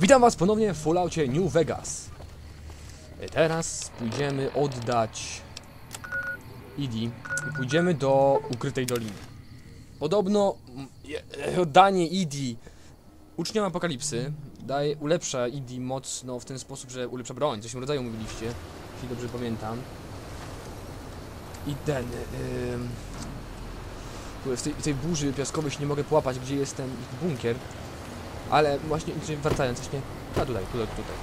Witam was ponownie w Falloutie New Vegas. E, Teraz pójdziemy oddać Idi i pójdziemy do ukrytej doliny. Podobno e, oddanie Idi uczniom apokalipsy daje, ulepsza Idi mocno w ten sposób, że ulepsza broń, coś w rodzaju mówiliście, jeśli dobrze pamiętam. I ten... Kurde, w tej, w tej burzy piaskowej się nie mogę połapać, gdzie jest ten bunkier. Ale właśnie, wracając właśnie, a tutaj, tutaj, tutaj.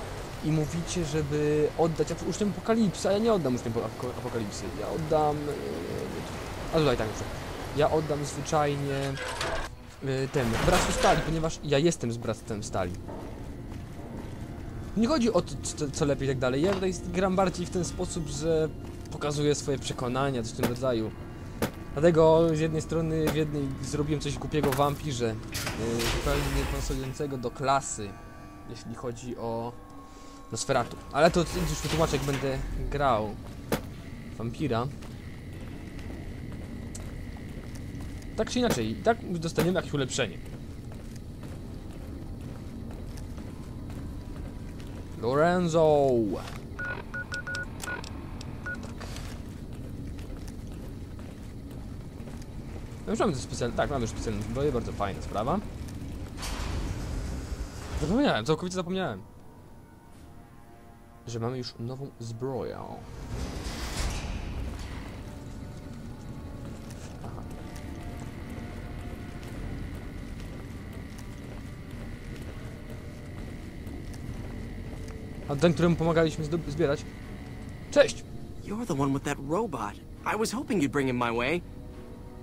I mówicie, żeby oddać uczniom apokalipsy, a ja nie oddam uczniom apo- apokalipsy. Ja oddam... Yy, a tutaj tak, dobrze. Ja oddam zwyczajnie yy, ten, Bractwo Stali, ponieważ ja jestem z Bractwem Stali. Nie chodzi o to, co, co lepiej i tak dalej. Ja tutaj gram bardziej w ten sposób, że pokazuję swoje przekonania, coś w tym rodzaju. Dlatego z jednej strony w jednej zrobiłem coś głupiego w wampirze, yy, zupełnie nie pasującego do klasy, jeśli chodzi o Nosferatu. Ale to już wytłumaczę, jak będę grał wampira. Tak czy inaczej, i tak dostaniemy jakieś ulepszenie. Lorenzo! No już mamy te specjalne, tak, mamy już specjalne zbroje, bardzo fajna sprawa. Zapomniałem, całkowicie zapomniałem. Że mamy już nową zbroję. A ten, któremu pomagaliśmy zbierać? Cześć! You're the one with that robot. I was hoping you'd bring him my way.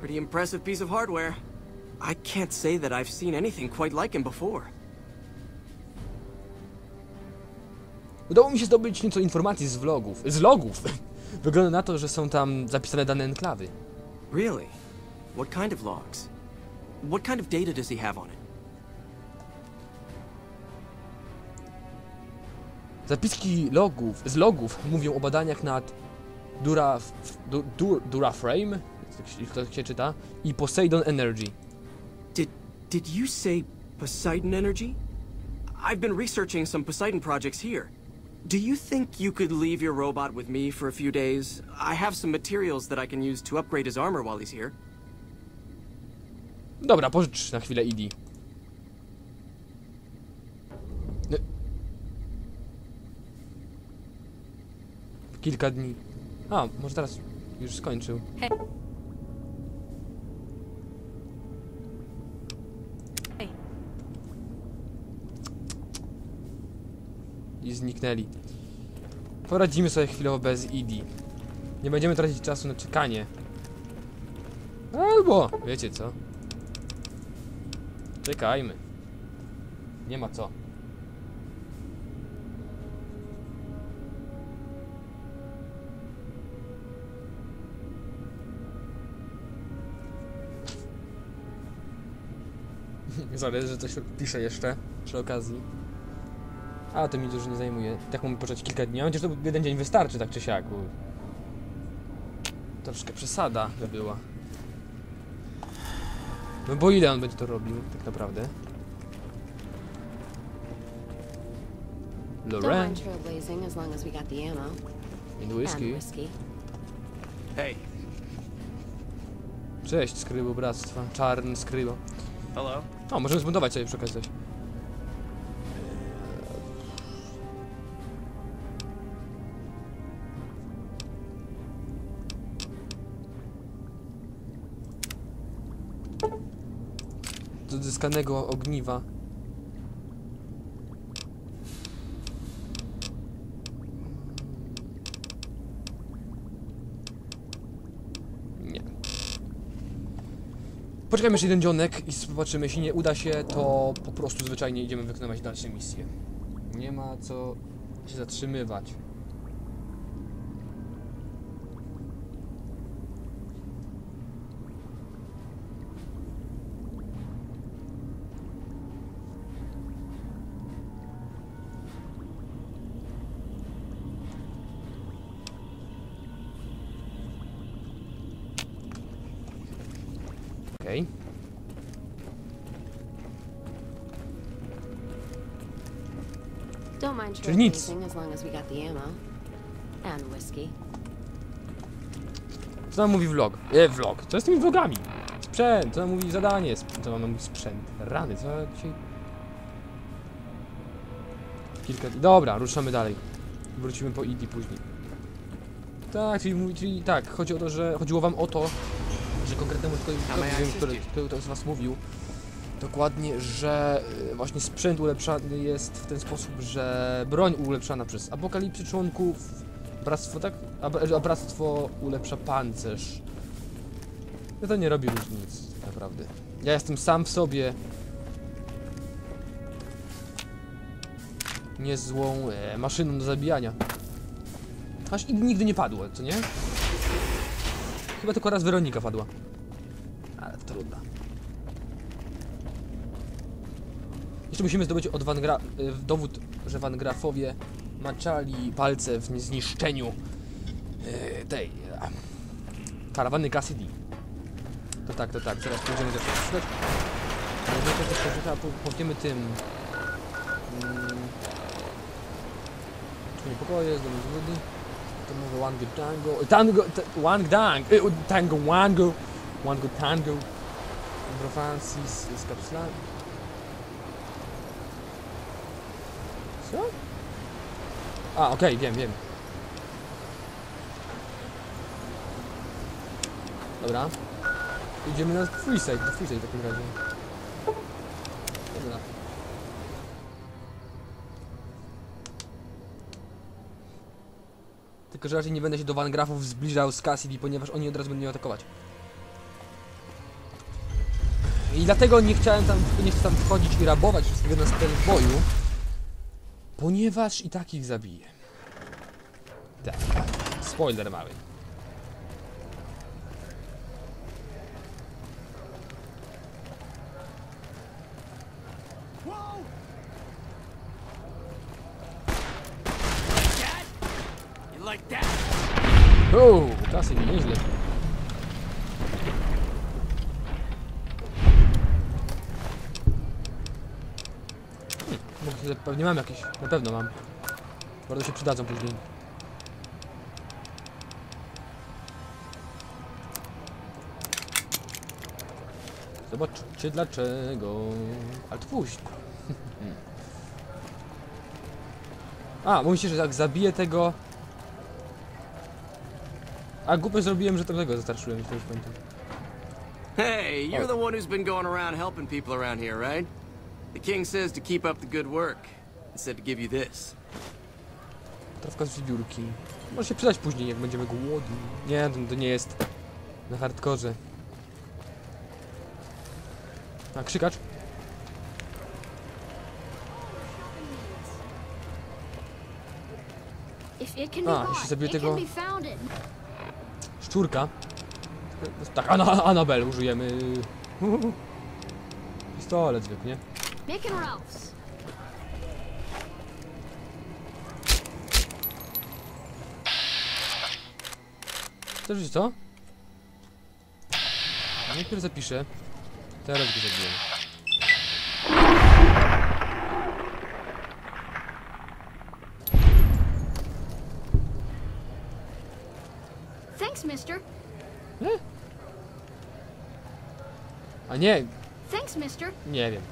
Pretty impressive piece of hardware. I can't say that I've seen anything quite like him before. Udało mi się zdobyć nieco informacji z vlogów. Z logów! Wygląda na to, że są tam zapisane dane enklawy. Really? What kind of logs? What kind of data does he have on it? Zapiski logów, z logów mówią o badaniach nad Dura, du, du, Duraframe, jak się, czyta, i Poseidon Energy. Did did you say Poseidon Energy? I've been researching some Poseidon projects here. Do you think you could leave your robot with me for a few days? I have some materials that I can use to upgrade his armor while he's here. Dobra, pożycz na chwilę ID. No. Kilka dni. A, może teraz już skończył. Hej. I zniknęli. Poradzimy sobie chwilowo bez ID. Nie będziemy tracić czasu na czekanie. Albo, wiecie co? Czekajmy. Nie ma co. Sorry, że coś piszę jeszcze przy okazji. A, to mi dużo nie zajmuje. Tak mamy poczekać kilka dni. A chociaż to jeden dzień wystarczy, tak czy siak. bo Troszkę przesada by była. No bo ile on będzie to robił, tak naprawdę? Ammo. and whisky. Hey. Cześć, skrybo bractwa. Czarny skrybo. Hello. O, możemy zbudować sobie przy okazji coś. Odzyskanego ogniwa. Nie. Poczekajmy jeszcze jeden dzionek i zobaczymy, jeśli nie uda się, to po prostu zwyczajnie idziemy wykonywać dalsze misje. Nie ma co się zatrzymywać. And whiskey. Co nam mówi vlog? E, vlog. Co z tymi vlogami? Sprzęt. Co nam mówi zadanie? Co nam mówi sprzęt? Rany, co ja dzisiaj... Kilka. Dobra, ruszamy dalej. Wrócimy po ID później. Tak, czyli, mówi- czyli tak, chodzi o to, że chodziło wam o to, że konkretnemu tylko wiem, który, który to z was mówił, dokładnie, że y, właśnie sprzęt ulepszany jest w ten sposób, że broń ulepszana przez apokalipsy członków, bractwo tak, a, a bractwo ulepsza pancerz. No to nie robi różnic, naprawdę. Ja jestem sam w sobie niezłą e, maszyną do zabijania. Aż nigdy, nie padło, co nie? Chyba tylko raz Weronika padła. Ale trudno. Jeszcze musimy zdobyć od Van Gra y, dowód, że Van Grafowie maczali palce w zniszczeniu y, tej karawany Cassidy. To tak, to tak, zaraz pójdziemy do po- powiemy tym. Mm, Czekaj, niepokoje, zdolny zgodny. To mówię good tango. Tango, ta, one dang, y, tango, wango. Good tango. Bro Francis z kapslami. Co? A, okej, wiem, wiem. Dobra. Idziemy na freeside, do freeside w takim razie. Dobra. Tylko, że raczej nie będę się do Van Grafów zbliżał z Cassidy, ponieważ oni od razu będą mnie atakować. I dlatego nie chciałem tam, nie chcę tam wchodzić i rabować wszystkiego na scenie boju, ponieważ i tak ich zabiję. Tak, spoiler mały. You like that? Uuu, Cassidy, nieźle. Hmm, mogę się- pewnie mam jakieś, na pewno mam. Bardzo się przydadzą później. Zobaczcie dlaczego. Ale to później. A, mówicie, że jak zabiję tego... A głupio zrobiłem, że tego zastarczyłem, to już pamiętam. Hey, you're the one who's been going around helping people around here, right? The king says to keep up the good work. He said to give you this. Trawka z wiewiórki. Może się przydać później, jak będziemy głodni. Nie, to, to nie jest na hardkorze. A, krzykacz? It A, jeśli zabiję it tego-. Szczurka. Tak, Ana, Anabel użyjemy. Pistolet zwykły, nie? Nick and Ralph's. Chcesz co? Najpierw zapiszę. Teraz go zabijemy. Thanks, mister. A nie, Thanks, mister. nie wiem.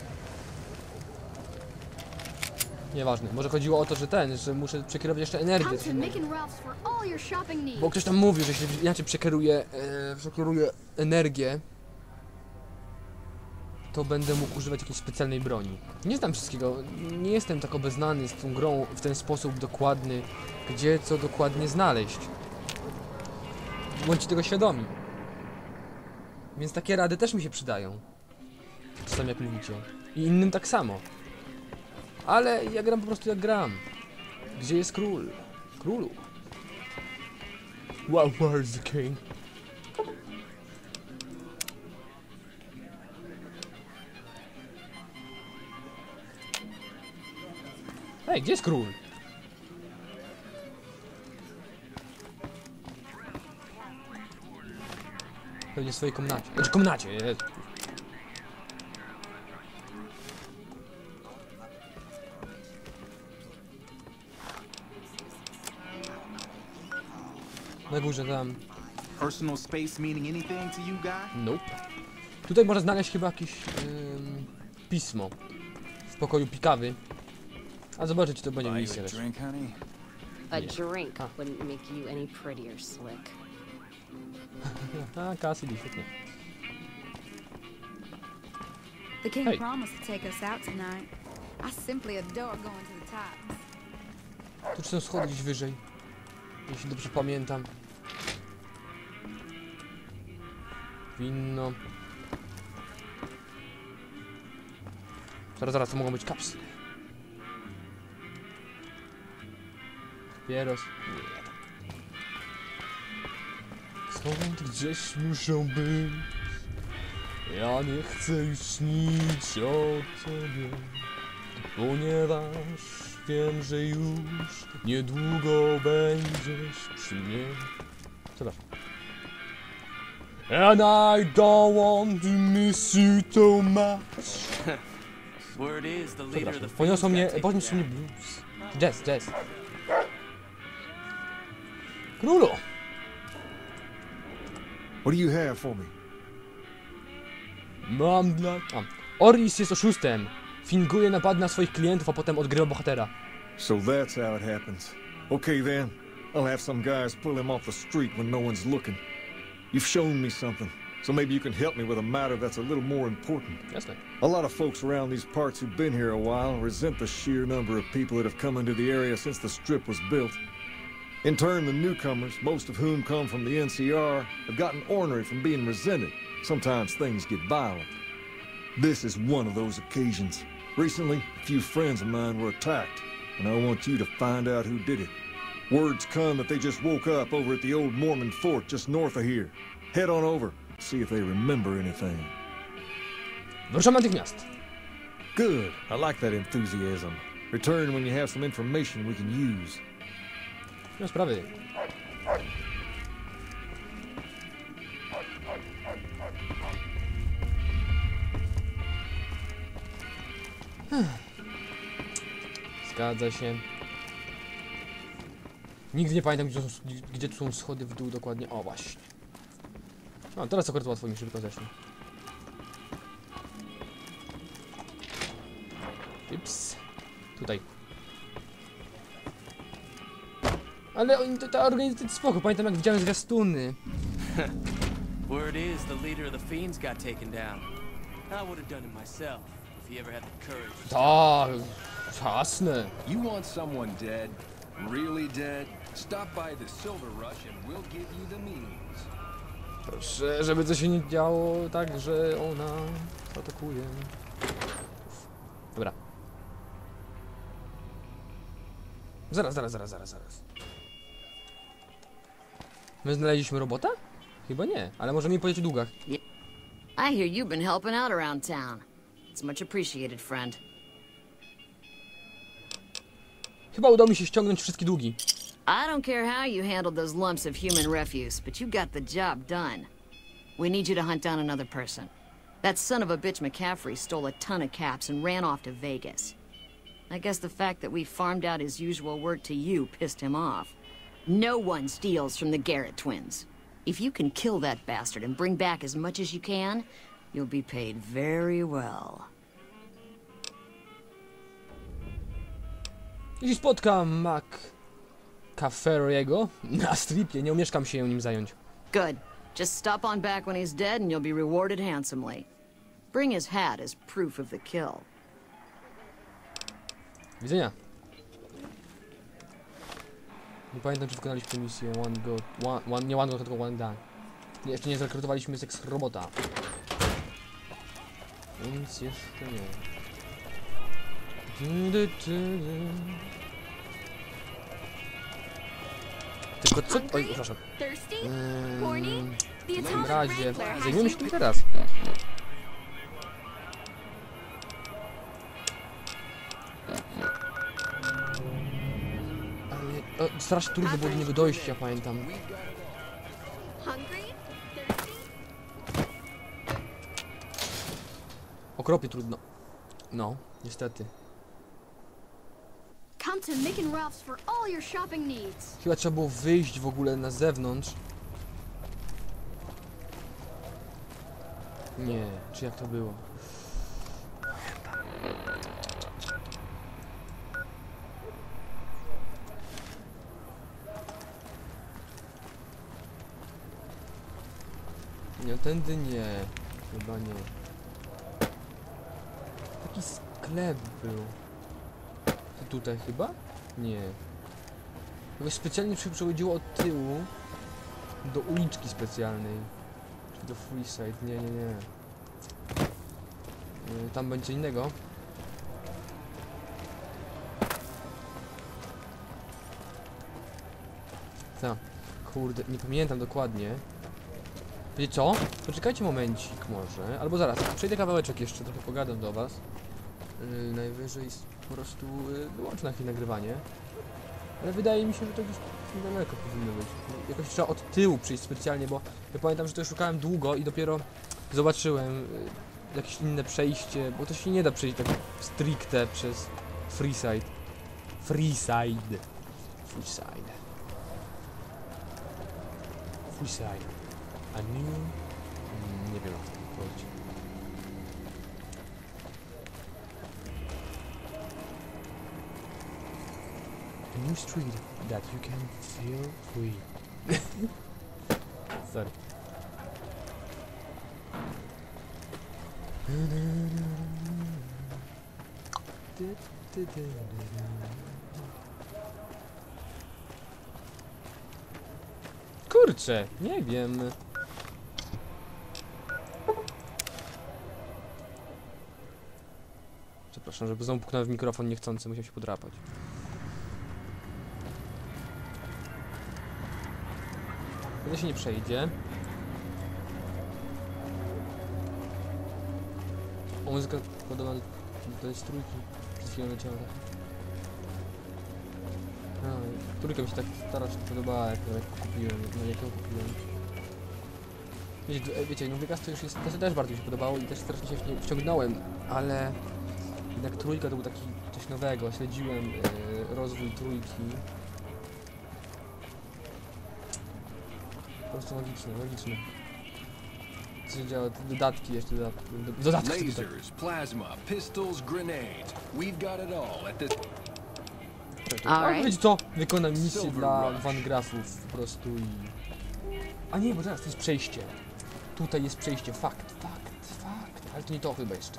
Nieważne. Może chodziło o to, że ten, że muszę przekierować jeszcze energię. Bo ktoś tam mówił, że jeśli inaczej przekieruję, e, przekieruję energię, to będę mógł używać jakiejś specjalnej broni. Nie znam wszystkiego, nie jestem tak obeznany z tą grą w ten sposób dokładny, gdzie co dokładnie znaleźć. Bądźcie tego świadomi. Więc takie rady też mi się przydają. Czasami jak mówicie. I innym tak samo. Ale ja gram po prostu jak gram. Gdzie jest król? Królu. Wow, where's the king? Ej, gdzie jest król? Pewnie w swojej komnacie. Znaczy komnacie, Jezu. Na górze tam. Personal space meaning anything to you, guy? Nope. Tutaj można znaleźć chyba jakieś ym, pismo. W pokoju pikawy. A zobaczyć, czy to będzie misja a drink, wouldn't make you any prettier, Slick. A, Cassidy, świetnie. The king Hey. promised to take us out tonight. I simply adore going to the tops. Tu czy są schody gdzieś wyżej? Jeśli dobrze pamiętam. Winno. Zaraz, zaraz, to mogą być kapsle. Papieros. Nie. Skąd gdzieś muszą być? Ja nie chcę już śnić o tobie. Ponieważ wiem, że już niedługo będziesz przy mnie. Przepraszam. And I don't want to miss you too much. Word is the leader of Przepraszam. the Poniosło Fiends mnie, got taken poniósł mnie blues. Jazz, jazz. Królu! What do you have for me? Mam dla... A. Oris jest oszustem. Finguje napad na swoich klientów, a potem odgrywa bohatera. So that's how it happens. Okay then, I'll have some guys pull him off the street when no one's looking. You've shown me something, so maybe you can help me with a matter that's a little more important. Jasne. A lot of folks around these parts who've been here a while resent the sheer number of people that have come into the area since the strip was built. In turn, the newcomers, most of whom come from the NCR, have gotten ornery from being resented. Sometimes things get violent. This is one of those occasions. Recently, a few friends of mine were attacked, and I want you to find out who did it. Words come that they just woke up over at the old Mormon fort just north of here. Head on over, see if they remember anything. Wyruszamy natychmiast. Good. I like that enthusiasm. Return when you have some information we can use. Ma sprawy. Zgadza się. Nigdy nie pamiętam, gdzie, są, gdzie tu są schody w dół dokładnie. O, właśnie. No, teraz akurat łatwo mi szybko zeszło. Ups. Tutaj. Ale oni, to, ta organizacja jest spoko. Pamiętam jak widziałem zwiastuny. Word is the leader of the Fiends got taken down. I would have done it myself if he ever had the courage. Tak, jasne. You want someone dead? Really dead? Stop by the Silver Rush and we'll give you the means. Proszę, żeby coś się nie działo tak, że ona atakuje. Dobra. Zaraz, zaraz, zaraz, zaraz, zaraz. My znaleźliśmy robota? Chyba nie, ale możemy mi powiedzieć o długach. I hear you've been helping out around town. It's much appreciated, friend. Chyba udało mi się ściągnąć wszystkie długi. I don't care how you handled those lumps of human refuse, but you got the job done. We need you to hunt down another person. That son of a bitch McCaffrey stole a ton of caps and ran off to Vegas. I guess the fact that we farmed out his usual work to you pissed him off. No one steals from the Garrett twins. If you can kill that bastard and bring back as much as you can, you'll be paid very well. Jeśli spotkam Mac Cafferiego na stripie, nie umieszkam się nim zająć. Good. Just stop on back when he's dead and you'll be rewarded handsomely. Bring his hat as proof of the kill. Widzenia. Nie pamiętam, czy wykonaliśmy misję One Go... One, one, nie One Go, tylko One Done. Jeszcze nie zrekrutowaliśmy seks robota. Więc jeszcze nie. Du, du, du, Tylko co... Oj, przepraszam. The w takim razie you się tym teraz. Ale o, strasznie trudno było do niego dojść, ja pamiętam. Okropnie trudno. No, niestety. To Mick and Ralph's for all your shopping needs. Chyba trzeba było wyjść w ogóle na zewnątrz. Nie, czy jak to było? Nie, tędy nie. Chyba nie. Taki sklep był. Tutaj chyba? Nie. Jakoś specjalnie przy- przechodziło od tyłu do uliczki specjalnej. Czy do Freeside? Nie, nie, nie. Y, Tam będzie innego. Co? Kurde, nie pamiętam dokładnie. Wiecie co? Poczekajcie momencik może. Albo zaraz, przejdę kawałeczek jeszcze, trochę pogadam do was. Yy, najwyżej po prostu yy, wyłączę na chwilę nagrywanie. Ale wydaje mi się, że to gdzieś niedaleko powinno być. Jakoś trzeba od tyłu przyjść specjalnie, bo ja pamiętam, że to szukałem długo i dopiero zobaczyłem yy, jakieś inne przejście, bo to się nie da przejść tak stricte przez Freeside. Freeside. Freeside. Freeside. A new... Mm, Nie wiem o co chodzi. New street that you can feel free. Sorry. Kurczę, nie wiem. Przepraszam, żeby znowu puknąłem w mikrofon niechcący, musiał się podrapać. Tyle się nie przejdzie. O, muzyka podobna do, do jest trójki. Przed chwilą leciała tak. Trójka mi się tak stara się podobała, jak, jak kupiłem, no jak ją kupiłem. Wiecie, d- wiecie no Vegas to już jest, to też bardzo mi się podobało i też strasznie się wciągnąłem, ale jednak trójka to był taki coś nowego, śledziłem e, rozwój trójki. Prostu logiczne, logiczne. Co się działo, te dodatki jeszcze, dodatki, do- dodatki tutaj. Lasers, plasma, pistols, grenades. We've got it all at this. All A right. wiecie co? Wykonam misję dla. Van Grafów po prostu i... A nie, bo teraz to jest przejście. Tutaj jest przejście, fakt, fakt, fakt. Ale to nie to chyba jeszcze.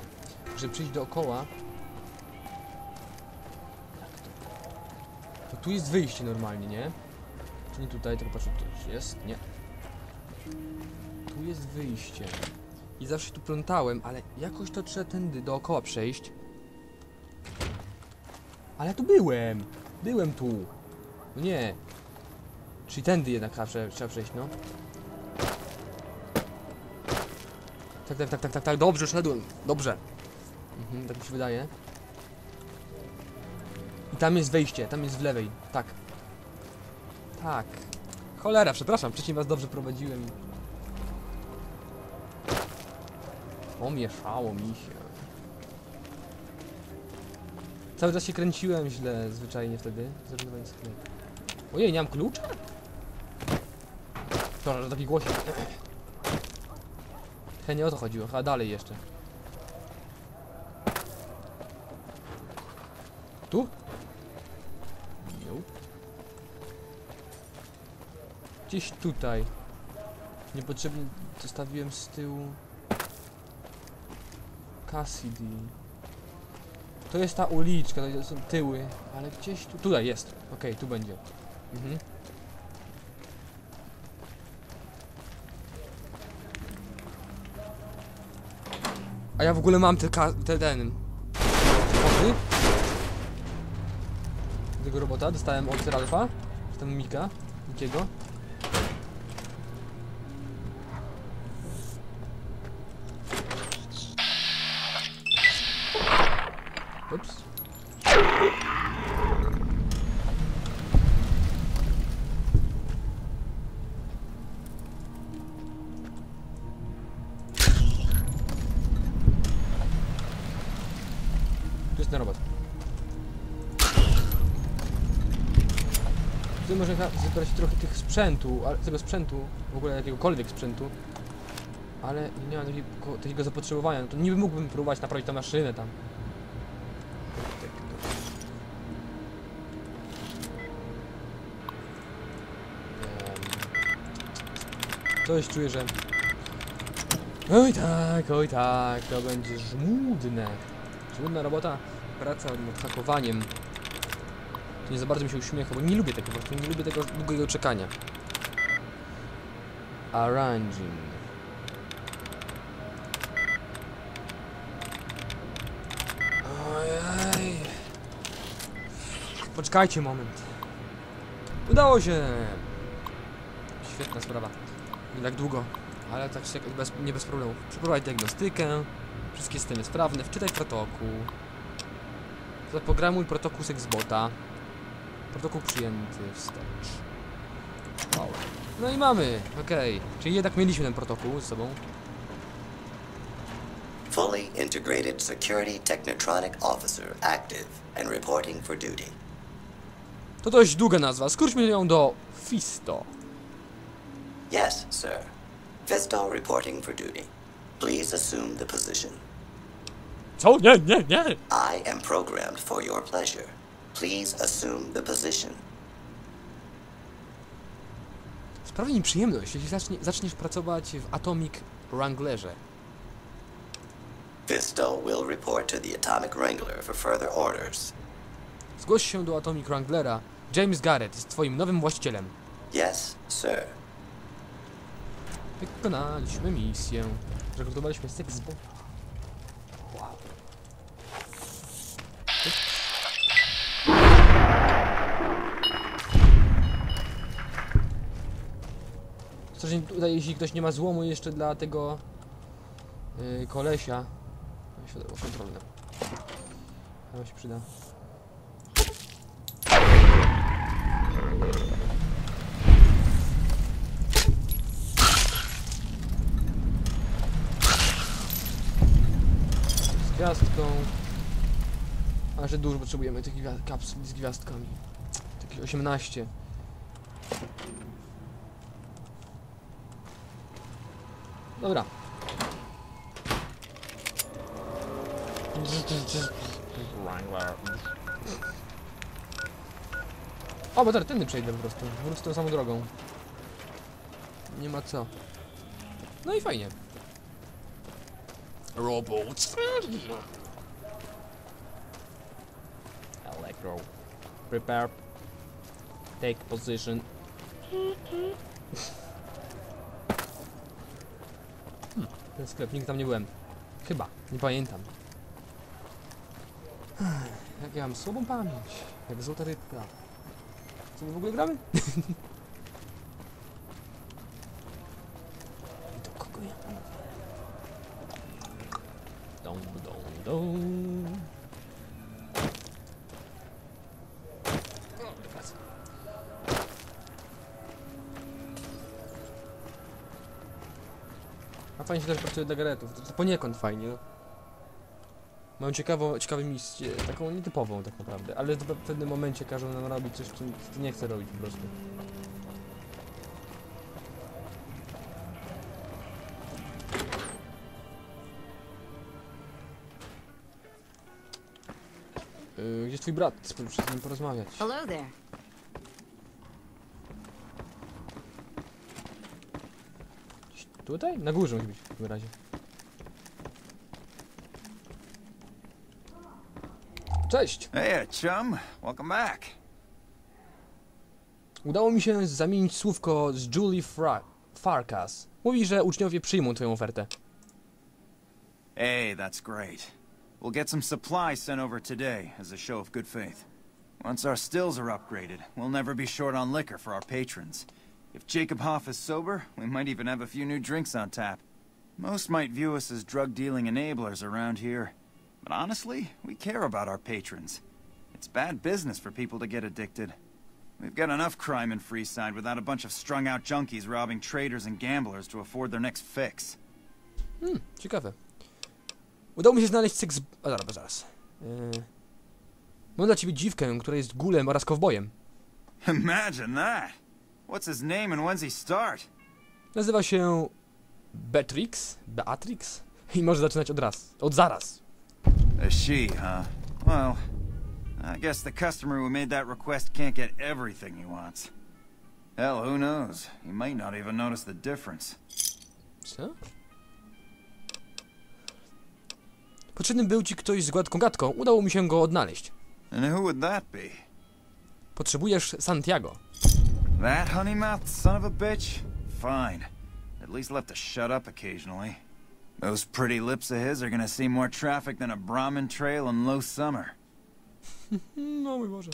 Żeby przejść dookoła... Jak to? To tu jest wyjście normalnie, nie? Czy nie tutaj, tylko patrzę, tu już jest? Nie. Tu jest wyjście. I zawsze tu plątałem, ale jakoś to trzeba tędy dookoła przejść. Ale tu byłem! Byłem tu! No nie. Czyli tędy jednak trzeba przejść, no. Tak, tak, tak, tak, tak, tak, dobrze szedłem. Dobrze. Mhm, tak mi się wydaje. I tam jest wejście, tam jest w lewej. Tak. Tak. Cholera, przepraszam, wcześniej was dobrze prowadziłem. Pomieszało mi się. Cały czas się kręciłem źle, zwyczajnie wtedy. Sklepu. Ojej, nie mam klucza? To, że taki głosik. Chyba nie o to chodziło, chyba dalej jeszcze. Tu? Gdzieś tutaj. Niepotrzebnie zostawiłem z tyłu Cassidy. To jest ta uliczka, to są tyły, ale gdzieś tu... Tutaj jest. Okej, tu będzie. Mhm. A ja w ogóle mam te, te ten... Samochody. Tego robota dostałem od Ralfa, tam Mika, Mikiego. Chyba zebrać trochę tych sprzętu, ale tego sprzętu, w ogóle jakiegokolwiek sprzętu, ale nie ma takiego, takiego zapotrzebowania, no to niby mógłbym próbować naprawić tę maszynę tam. Coś czuję, że... Oj tak, oj tak, to będzie żmudne. Żmudna robota, praca nad hakowaniem. To nie za bardzo mi się uśmiecha, bo nie lubię tego, po prostu nie lubię tego długiego czekania. Arranging. Ojej. Poczekajcie moment. Udało się! Świetna sprawa. Nie tak długo, ale tak się bez, nie bez problemu. Przeprowadź diagnostykę, wszystkie systemy sprawne, wczytaj protokół. Zaprogramuj protokół Sexbota. Protokół przyjęty wstecz. Wow. No i mamy, okej. Czyli jednak mieliśmy ten protokół ze sobą. Fully integrated security technotronic officer active and reporting for duty. To dość długa nazwa, skróćmy ją do Fisto. Yes, sir. Fisto reporting for duty. Please assume the position. Co? Nie, nie, nie! I am programmed for your pleasure. Please assume the position. Sprawi mi przyjemność, jeśli zacznie, zaczniesz pracować w Atomic Wranglerze. Fisto will report to the Atomic Wrangler for further orders. Zgłoś się do Atomic Wranglera. James Garrett jest twoim nowym właścicielem. Yes, sir. Wykonaliśmy misję. Rekrutowaliśmy Sexbota. Wow. Strasznie tutaj, jeśli ktoś nie ma złomu jeszcze dla tego yy, kolesia. Światło kontrolne. To się przyda. z gwiazdką. A że dużo potrzebujemy tych gwia- kapsul z gwiazdkami. Takich 18. Dobra. O, bo teraz tędy przejdę po prostu. Wrócę tą samą drogą. Nie ma co. No i fajnie. Robots. Electro. Prepare. Take position. Ten sklep, nigdy tam nie byłem. Chyba, nie pamiętam. Jak ja mam słabą pamięć. Jak złota rybka. Co my w ogóle gramy? Do kogo ja mówię? Dum, dum, dum. A fajnie się też pracuje dla garetów. To, to poniekąd fajnie. No. Mam ciekawą, ciekawą misję, taką nietypową tak naprawdę, ale w pewnym momencie każą nam robić coś, co co nie chcę robić po prostu. Yy, gdzie twój brat? Spróbuj z nim porozmawiać. Hello there. Tutaj? Na górze musi być w takim razie. Cześć! Hey, chum. Welcome back. Udało mi się zamienić słówko z Julie Fra Farkas. Mówi, że uczniowie przyjmą twoją ofertę. Hey, that's great. We'll get some supplies sent over today as a show of good faith. Once our stills are upgraded, we'll never be short on liquor for our patrons. If Jacob Hoff is sober, we might even have a few new drinks on tap. Most might view us as drug-dealing enablers around here. But honestly, we care about our patrons. It's bad business for people to get addicted. We've got enough crime in Freeside without a bunch of strung-out junkies robbing traders and gamblers to afford their next fix. Hmm, ciekawe. Udało mi się znaleźć seks... A zaraz, zaraz. Yy... Mam dla ciebie dziwkę, która jest gulem oraz kowbojem. Imagine that. What's his name and when's he start? Nazywa się Beatrix, Beatrix i może zaczynać od raz, od zaraz. A she, huh? Well, I guess the customer who made that request can't get everything he wants. Hell, who knows? He might not even notice the difference. Co? Potrzebny był ci ktoś z gładką gadką, udało mi się go odnaleźć. And who would that be? Potrzebujesz Santiago. That honeymouthed son of a bitch? Fine. At least left to shut up occasionally. Those pretty lips of his are gonna see more traffic than a Brahmin trail in low summer. No mój Boże.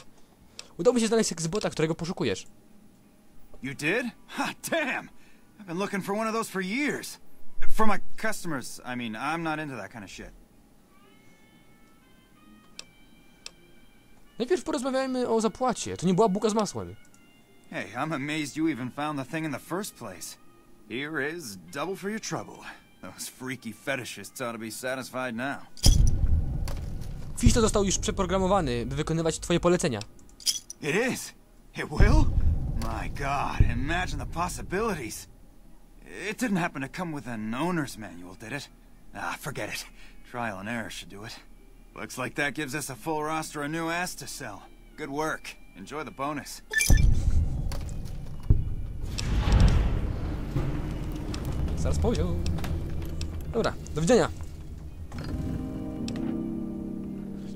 Udało mi się znaleźć seksbota, którego poszukujesz. You did? Ha, damn! I've been looking for one of those for years. For my customers, I mean, I'm not into that kind of shit. Najpierw porozmawiajmy o zapłacie. To nie była buka z masłem. Hey, I'm amazed you even found the thing in the first place. Here is double for your trouble. Those freaky fetishists ought to be satisfied now. Fisto został już przeprogramowany, by wykonywać twoje polecenia. It is? It will? My god, imagine the possibilities. It didn't happen to come with an owner's manual, did it? Ah, forget it. Trial and error should do it. Looks like that gives us a full roster of new ass to sell. Good work. Enjoy the bonus. Zaraz poziom. Dobra, do widzenia.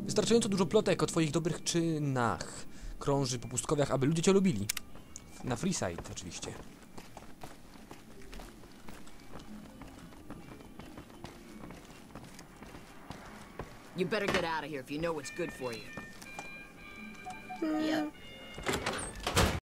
Wystarczająco dużo plotek o twoich dobrych czynach krąży po pustkowiach, aby ludzie cię lubili. Na freeside oczywiście. You better get out of here if you know what's good for you. Yep.